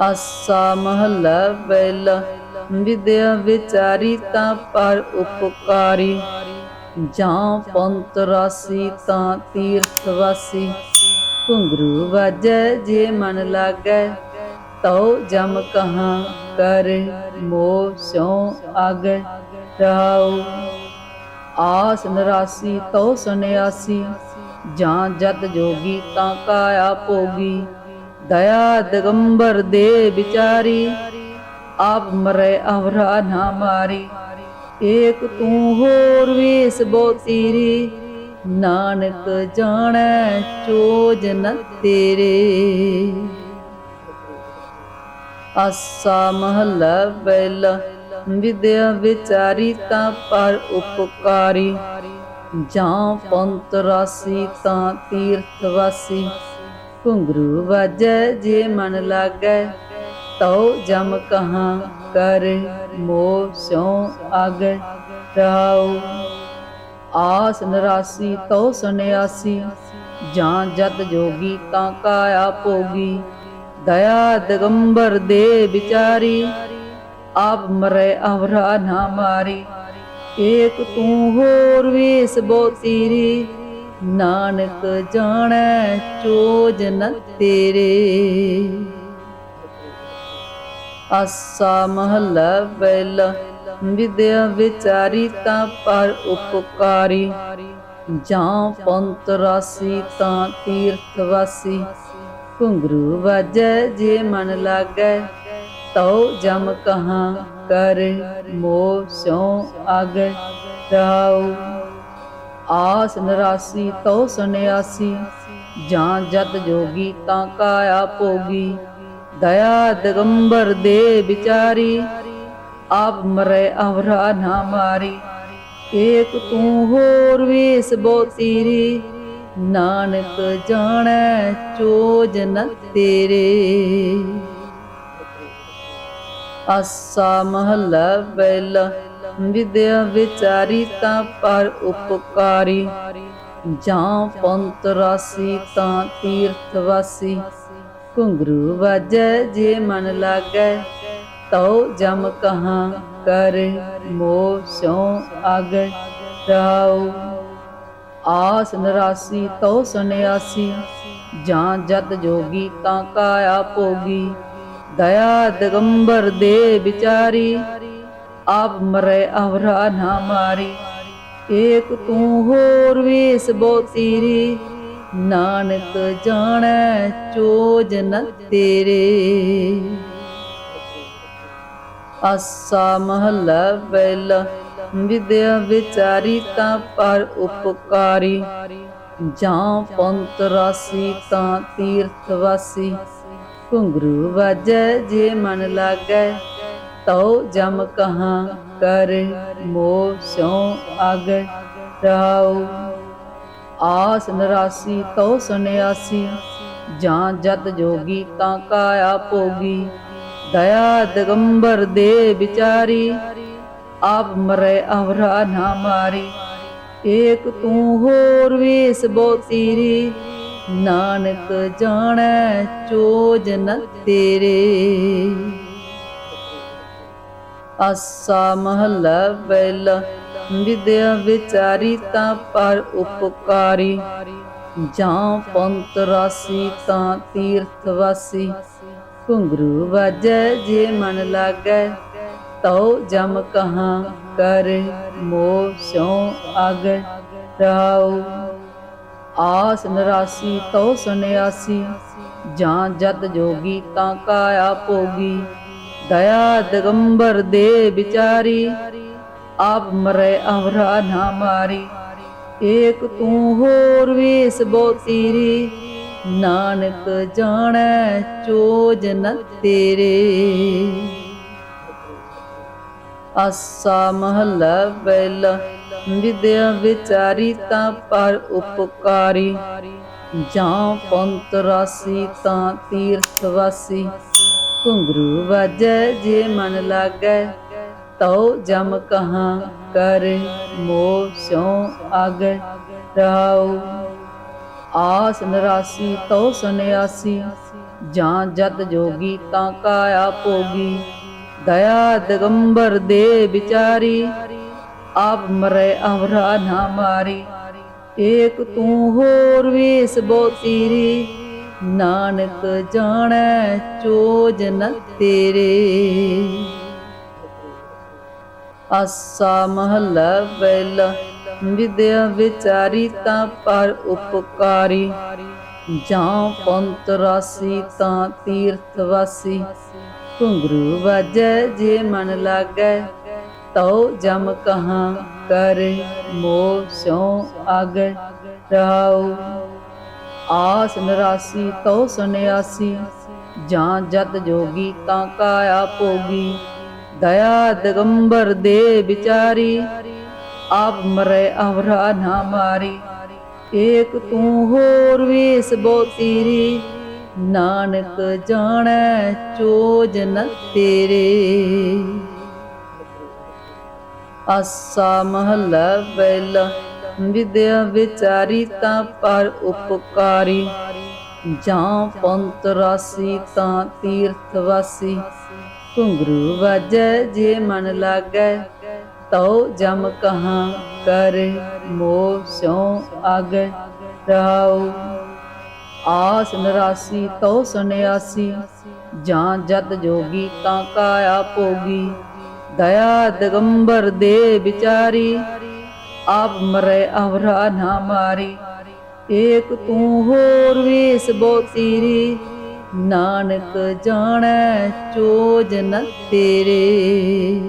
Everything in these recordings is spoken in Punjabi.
ਆਸਾ ਮਹਲਾ ਪਹਿਲਾ ਵਿਦਿਆ ਵਿਚਾਰੀ ਤਾਂ ਪਰ ਉਪਕਾਰੀ। ਜਾਂ ਪੰਤ ਰਾਸੀ ਤਾਂ ਤੀਰਥ ਵਾਸੀ। ਘੁੰਗਰੂ ਵਾਜੈ ਜੇ ਮਨ ਲਾਗੈ, ਤਉ ਜਮ ਕਹਾਂ ਕਰ, ਮੋਹ ਸਿਉ ਆਗੈ, ਰਹਾਉ। ਆਸ ਨਰਾਸੀ ਤਉ ਸੁਨਿਆਸੀ, ਜਾਂ ਜਤ ਜੋਗੀ ਤਾਂ ਕਾਇਆ ਭੋਗੀ। ਦਇਆ ਦਗੰਬਰ ਦੇ ਵਿਚਾਰੀ, ਆਪ ਮਰੇ ਅਵਰਾ ਨਾ ਮਾਰੀ। ਏਕ ਤੂੰ ਹੋਰ ਵੇਸ ਬੋ ਤੇਰੀ ਨਾਨਕ ਜਾਣੈ ਚੋਜ ਨ ਤੇਰੇ। ਆਸਾ ਮਹੱਲਾ ਪਹਿਲਾ ਵਿਦਿਆ ਵਿਚਾਰੀ ਤਾਂ ਪਰ ਉਪਕਾਰੀ। ਜਾਂ ਪੰਤ ਰਾਸੀ ਤਾਂ ਤੀਰਥ ਵਾਸੀ ਘੁੰਗਰੂ ਵਾਜੈ ਜੇ ਮਨ ਲਾਗੈ, ਤਉ ਜਮ ਕਹਾਂ ਕਰ ਮੋਹ ਸਿਉ ਆਗੈ ਰਹਾਉ ਆਸ ਨਰਾਸੀ ਤਉ ਸੰਨਿਆਸੀ, ਜਾਂ ਜਤ ਜੋਗੀ ਤਾਂ ਕਾਇਆ ਭੋਗੀ। ਦਇਆ ਦਗੰਬਰ ਦੇ ਵਿਚਾਰੀ, ਆਪ ਮਰੇ ਅਵਰਾ ਨਾ ਮਾਰੀ। ਏਕ ਤੂੰ ਹੋਰ ਵੇਸ ਬੋ ਤੇਰੀ ਨਾਨਕ ਜਾਣੈ ਚੋਜ ਨ ਤੇਰੇ। ਆਸਾ ਮਹੱਲਾ ਪਹਿਲਾ ਵਿਦਿਆ ਵਿਚਾਰੀ ਤਾਂ ਪਰ ਉਪਕਾਰੀ। ਜਾਂ ਪੰਤ ਰਾਸੀ ਤਾਂ ਤੀਰਥ ਵਾਸੀ। ਘੁੰਗਰੂ ਵਾਜੈ ਜੇ ਮਨ ਲਾਗੈ, ਤਉ ਜਮ ਕਹਾਂ ਕਰ, ਮੋਹ ਸਿਉ ਆਗੈ ਰਹਾਉ ਆਸ ਨਰਾਸੀ ਤਉ ਸੰਨਿਆਸੀ, ਜਾਂ ਜਤ ਜੋਗੀ ਤਾਂ ਕਾਇਆ ਭੋਗੀ। ਦਇਆ ਦਗੰਬਰ ਦੇ ਵਿਚਾਰੀ, ਆਪ ਮਰੇ ਅਵਰਾ ਨਾ ਮਾਰੀ। ਏਕ ਤੂੰ ਹੋਰ ਵੇਸ ਬੋ ਤੇਰੀ ਨਾਨਕ ਜਾਣੈ ਚੋਜ ਨ ਤੇਰੇ। ਆਸਾ ਮਹੱਲਾ ਪਹਿਲਾ ਵਿਦਿਆ ਵਿਚਾਰੀ ਤਾਂ ਪਰ ਉਪਕਾਰੀ। ਜਾਂ ਪੰਤ ਰਾਸੀ ਤਾਂ ਤੀਰਥ ਵਾਸੀ। ਘੁੰਗਰੂ ਵਾਜੈ ਜੇ ਮਨ ਲਾਗੈ, ਤਉ ਜਮ ਕਹਾਂ ਕਰ ਮੋਹ ਸਿਉ ਅਗ ਰਹਾਉ ਆਸ ਨਰਾਸੀ ਤਉ ਸੁਨਿਆਸੀ, ਜਾਂ ਜਤ ਜੋਗੀ ਤਾਂ ਕਾਇਆ ਭੋਗੀ। ਦਇਆ ਦਗੰਬਰ ਦੇ ਵਿਚਾਰੀ ਆਪ ਮਰੇ ਅਵਰਾ ਨਾ ਮਾਰੀ। ਏਕ ਤੂੰ ਹੋਰ ਵੇਸ ਬੋ ਤੇਰੀ ਨਾਨਕ ਜਾਣੈ ਚੋਜ ਨ ਤੇਰੇ। ਆਸਾ ਮਹੱਲਾ ਪਹਿਲਾ ਵਿਦਿਆ ਵਿਚਾਰੀ ਤਾਂ ਪਰ ਉਪਕਾਰੀ। ਜਾਂ ਪੰਤ ਰਾਸੀ ਤਾਂ ਤੀਰਥ ਵਾਸੀ। ਘੁੰਗਰੂ ਵਾਜੈ ਜੇ ਮਨ ਲਾਗੈ। ਤਉ ਜਮ ਕਹਾਂ ਕਰ ਮੋਹ ਸਿਉ ਆਗੈ ਰਹਾਉ। ਆਸ ਨਰਾਸੀ ਤਉ ਸੰਨਿਆਸੀ, ਜਾਂ ਜਤ ਜੋਗੀ ਤਾਂ ਕਾਇਆ ਭੋਗੀ। ਦਇਆ ਦਗੰਬਰ ਦੇ ਵਿਚਾਰੀ, ਆਪ ਮਰੇ ਅਵਰਾ ਨਾ ਮਾਰੀ। ਏਕ ਤੂੰ ਹੋਰ ਵੇਸ ਬੋ ਤੇਰੀ, ਨਾਨਕ ਜਾਣੈ ਚੋਜ ਨ ਤੇਰੇ। ਆਸਾ ਮਹੱਲਾ ਪਹਿਲਾ ਵਿਦਿਆ ਵਿਚਾਰੀ ਤਾਂ ਪਰ ਉਪਕਾਰੀ। ਜਾਂ ਪੰਤ ਰਾਸੀ ਤਾਂ ਤੀਰਥ ਵਾਸੀ। ਘੁੰਗਰੂ ਵਾਜੈ ਜੇ ਮਨ ਲਾਗੈ, ਤਉ ਜਮ ਕਹਾਂ ਕਰ ਮੋਹ ਸਿਉ ਅਗ ਰਹਾਉ। ਆਸ ਨਰਾਸੀ ਤਉ ਸੁਨਿਆਸੀ, ਜਾਂ ਜਤ ਜੋਗੀ ਤਾਂ ਕਾਇਆ ਭੋਗੀ। ਦਇਆ ਦਿਗੰਬਰ ਦੇ ਵਿਚਾਰੀ, ਆਪ ਮਰੇ ਅਵਰਾ ਨਾ ਮਾਰੀ। ਏਕ ਤੂੰ ਹੋਰ ਵੇਸ ਬੋ ਤੇਰੀ ਨਾਨਕ ਜਾਣੈ ਚੋਜ ਨ ਤੇਰੇ। ਆਸਾ ਮਹੱਲਾ ਪਹਿਲਾ ਵਿਦਿਆ ਵਿਚਾਰੀ ਤਾਂ ਪਰ ਉਪਕਾਰੀ। ਜਾਂ ਪੰਤ ਰਾਸੀ ਤਾਂ ਤੀਰਥ ਵਾਸੀ ਘੁੰਗਰੂ ਵਾਜੈ ਜੇ ਮਨ ਲਾਗੈ। ਤਉ ਜਮ ਕਹਾਂ ਕਰ ਮੋਹ ਸਿਉ ਆਗੈ ਰਹਾਉ ਆਸ ਨਰਾਸੀ ਤਉ ਸੰਨਿਆਸੀ, ਜਾਂ ਜਤ ਜੋਗੀ ਤਾਂ ਕਾਇਆ ਭੋਗੀ। ਦਇਆ ਦਗੰਬਰ ਦੇ ਵਿਚਾਰੀ, ਆਪ ਮਰੇ ਅਵਰਾ ਨਾ ਮਾਰੀ। ਏਕ ਤੂੰ ਹੋਰ ਵੇਸ ਬੋ ਤੀਰੀ ਨਾਨਕ ਜਾਣੈ ਚੋਜ ਨ ਤੇਰੇ। ਆਸਾ ਮਹੱਲਾ ਪਹਿਲਾ ਵਿਦਿਆ ਵਿਚਾਰੀ ਤਾਂ ਪਰ ਉਪਕਾਰੀ। ਜਾਂ ਪੰਤ ਰਾਸੀ ਤਾਂ ਤੀਰਥ ਵਾਸੀ। ਘੁੰਗਰੂ ਵਾਜੈ ਜੇ ਮਨ ਲਾਗੈ, ਤਉ ਜਮ ਕਹਾਂ ਕਰ, ਮੋਹ ਸਿਉ ਆਗੈ, ਰਹਾਉ। ਆਸ ਨਰਾਸੀ ਤਉ ਸੰਨਿਆਸੀ, ਜਾਂ ਜਤ ਜੋਗੀ ਤਾਂ ਕਾਇਆ ਭੋਗੀ। ਦਇਆ ਦਿਗੰਬਰ ਦੇ ਵਿਚਾਰੀ, ਆਪ ਮਰੇ ਅਵਰਾ ਨਾ ਮਾਰੀ। ਏਕ ਤੂੰ ਹੋਰ ਵੇਸ ਬੋ ਤੇਰੀ ਨਾਨਕ ਜਾਣੈ ਚੋਜ ਨ ਤੇਰੇ। ਆਸਾ ਮਹੱਲਾ ਪਹਿਲਾ ਵਿਦਿਆ ਵਿਚਾਰੀ ਤਾਂ ਪਰ ਉਪਕਾਰੀ। ਜਾਂ ਪੰਤ ਰਾਸੀ ਤਾਂ ਤੀਰਥ ਵਾਸੀ। ਘੁੰਗਰੂ ਵਾਜੈ ਜੇ ਮਨ ਲਾਗੈ, ਤਉ ਜਮ ਕਹਾਂ ਕਰ ਮੋਹ ਸਿਉ ਅਗ ਰਹਾਉ। ਆਸ ਨਰਾਸੀ ਤਉ ਸੁਨਿਆਸੀ, ਜਾਂ ਜਤ ਜੋਗੀ ਤਾਂ ਕਾਇਆ ਭੋਗੀ। ਦਇਆ ਦਗੰਬਰ ਦੇ ਵਿਚਾਰੀ ਆਪ ਮਰੇ ਅਵਰਾ ਨਾ ਮਾਰੀ। ਏਕ ਤੂੰ ਹੋਰ ਵੇਸ ਬੋ ਤੀਰੀ ਨਾਨਕ ਜਾਣੈ ਚੋਜ ਨ ਤੇਰੇ।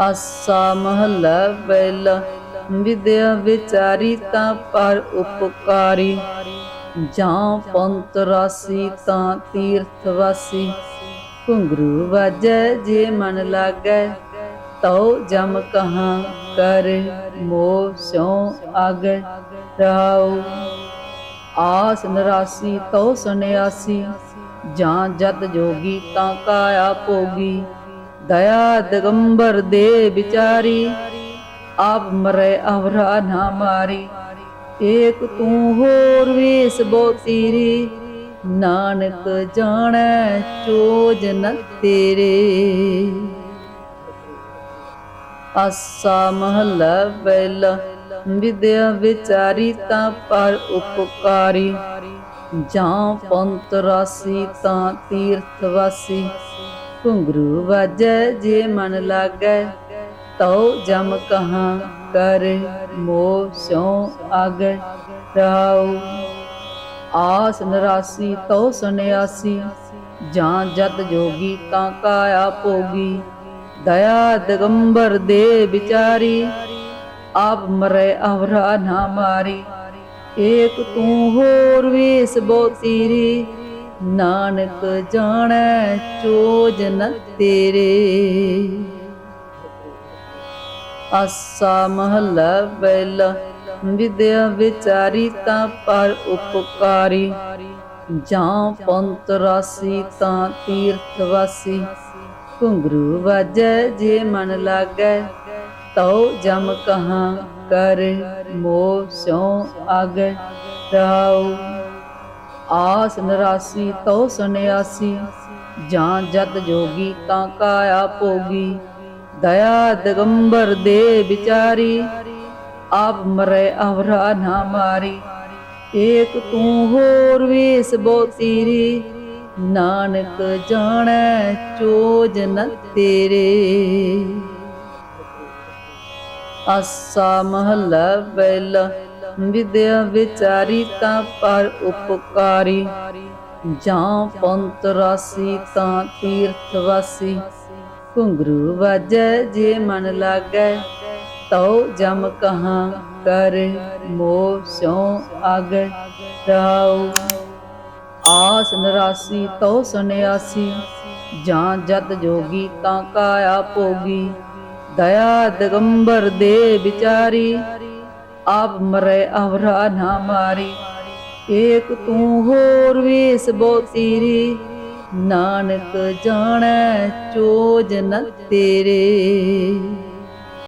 ਆਸਾ ਮਹੱਲਾ ਬੈਲਾ ਵਿਦਿਆ ਵਿਚਾਰੀ ਤਾਂ ਪਰ ਉਪਕਾਰੀ। ਜਾਂ ਪੰਤ ਰਾਸੀ ਤਾਂ ਤੀਰਥ ਵਾਸੀ। ਘੁੰਗਰੂ ਵਾਜੈ ਜੇ ਮਨ ਲਾਗੈ। ਤਉ ਜਮ ਕਹਾਂ ਕਰ ਮੋਹ ਸਿਉ ਆਗੈ ਰਹਾਉ। ਆਸ ਨਰਾਸੀ ਤਉ ਸੁਨਿਆਸੀ, ਜਾਂ ਜਤ ਜੋਗੀ ਤਾਂ ਕਾਇਆ ਭੋਗੀ। ਦਇਆ ਦਗੰਬਰ ਦੇ ਵਿਚਾਰੀ, ਆਪ ਮਰੇ ਅਵਰਾ ਨਾ ਮਾਰੀ। ਏਕ ਤੂੰ ਹੋਰ ਵੇਸ ਬੋ ਤੀਰੀ, ਨਾਨਕ ਜਾਣੈ ਚੋਜ ਨ ਤੇਰੇ। ਆਸਾ ਮਹੱਲਾ ਪਹਿਲਾ ਵਿਦਿਆ ਵਿਚਾਰੀ ਤਾਂ ਪਰ ਉਪਕਾਰੀ। ਜਾਂ ਪੰਤ ਰਾਸੀ ਤਾਂ ਤੀਰਥ ਵਾਸੀ। ਘੁੰਗਰੂ ਵਾਜੈ ਜੇ ਮਨ ਲਾਗੈ, ਤਉ ਜਮ ਕਹਾਂ ਕਰ ਮੋ ਸਿਉ ਆਗੈ। ਰਹਾਉ ਆਸ ਨਰਾਸੀ ਤਉ ਸੁਨਿਆਸੀ। ਜਾਂ ਜਤ ਜੋਗੀ ਤਾਂ ਕਾਇਆ ਭੋਗੀ। ਦਇਆ ਦਗੰਬਰ ਦੇ ਵਿਚਾਰੀ, ਆਪ ਮਰੇ ਅਵਰਾ ਨਾ ਮਾਰੀ। ਏਕ ਤੂੰ ਹੋਰ ਵੇਸ ਬੋ ਤੀਰੀ ਨਾਨਕ ਜਾਣੈ ਚੋਜ ਨ ਤੇਰੇ। ਆਸਾ ਮਹੱਲਾ ਪਹਿਲਾ ਵਿਦਿਆ ਵਿਚਾਰੀ ਤਾਂ ਪਰ ਉਪਕਾਰੀ। ਜਾਂ ਪੰਤ ਰਾਸੀ ਤਾਂ ਤੀਰਥ ਵਾਸੀ ਘੁੰਗਰੂ ਵਾਜੈ ਜੇ ਮਨ ਲਾਗੈ। ਤਉ ਜਮ ਕਹਾ ਕਰ ਮੋਹ ਸਿਉ ਆਗੈ। ਰਹਾਉ ਆਸ ਨਰਾਸੀ ਤਉ ਸੰਨਿਆਸੀ। ਜਾਂ ਜਤ ਜੋਗੀ ਤਾਂ ਕਾਇਆ ਭੋਗੀ। ਦਇਆ ਦਗੰਬਰ ਦੇ ਵਿਚਾਰੀ। ਆਪ ਮਰੇ ਅਵਰਾ ਨਾ ਮਾਰੀ। ਏਕ ਤੂੰ ਹੋਰ ਵੇਸ ਬੋ ਤੀਰੀ। ਨਾਨਕ ਜਾਣੈ ਚੋਜ ਨ ਤੇਰੇ। ਆਸਾ ਮਹੱਲਾ ਬੈਲਾ ਵਿਦਿਆ ਵਿਚਾਰੀ ਤਾਂ ਪਰ ਉਪਕਾਰੀ। ਜਾਂ ਪੰਤ ਰਾਸੀ ਤਾਂ ਤੀਰਥ ਵਾਸੀ। ਘੁੰਗਰੂ ਵਾਜੈ ਜੇ ਮਨ ਲਾਗੈ, ਤਉ ਜਮ ਕਹਾਂ ਕਰ, ਮੋਹ ਸਿਉ ਆਗੈ ਰਹਾਉ ਆਸ ਨਰਾਸੀ ਤਉ ਸੰਨਿਆਸੀ, ਜਾਂ ਜਤ ਜੋਗੀ ਤਾਂ ਕਾਇਆ ਭੋਗੀ। ਦਇਆ ਦਗੰਬਰ ਦੇ ਵਿਚਾਰੀ, ਆਪ ਮਰੇ ਅਵਰਾ ਨਾ ਮਾਰੀ। ਏਕ ਤੂੰ ਹੋਰ ਵੇਸ ਬੋ ਤੀਰੀ, ਨਾਨਕ ਜਾਣੈ ਚੋਜ ਨ ਤੇਰੇ।